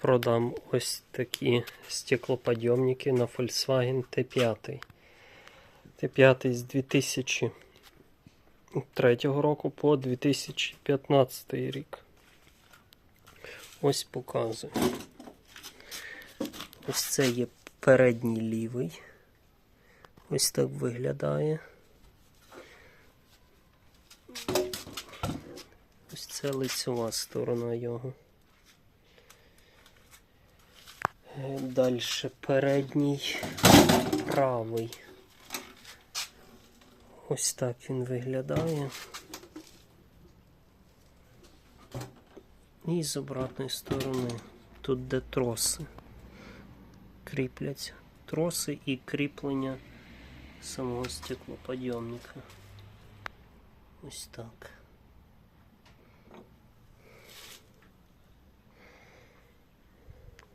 продам ось такі стеклоподйомники на Volkswagen T5. T5 з 2003 року по 2015 рік. Ось показую. Ось це є передній лівий. Ось так виглядає. Ось це лицева сторона його. Далі передній правий. Ось так він виглядає. І з обратної сторони. Тут де троси. Кріпляться. Троси і кріплення самого стеклоподйомника. Ось так.